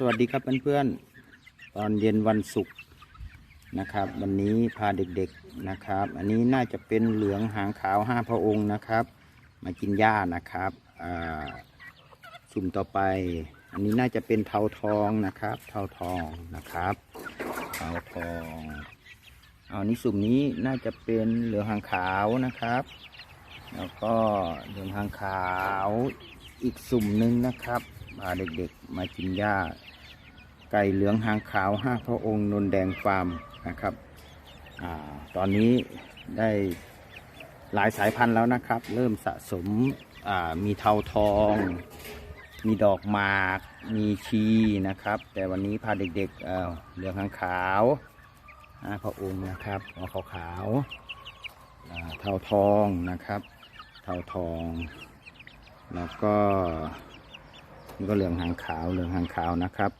สวัสดีครับเพื่อนๆ ตอนเย็นวันศุกร์นะครับ วันนี้พาเด็กๆนะครับ อันนี้น่าจะเป็นเหลืองหางขาวห้าพระองค์นะครับ มากินหญ้านะครับสุ่มต่อไป อันนี้น่าจะเป็นเทาทองนะครับ เทาทองนะครับ เทาทองเอานี้สุ่มนี้น่าจะเป็นเหลืองหางขาวนะครับ แล้วก็เหลืองหางขาวอีกสุ่มหนึ่งนะครับพาเด็กๆมากินหญ้า ไก่เหลืองหางขาวห้าพระองค์นนแดงฟาร์มนะครับอตอนนี้ได้หลายสายพันธุ์แล้วนะครับ เริ่มสะสมมีเทาทอง มีดอกหมาก มีชีนะครับ แต่วันนี้พาเด็กๆเเหลืองหางขาวห้าพระองค์นะครับหัวขาวขาวเทาทองนะครับ เทาทอง แล้วก็นี่ก็เหลืองหางขาวเหลืองหางขาวนะครับ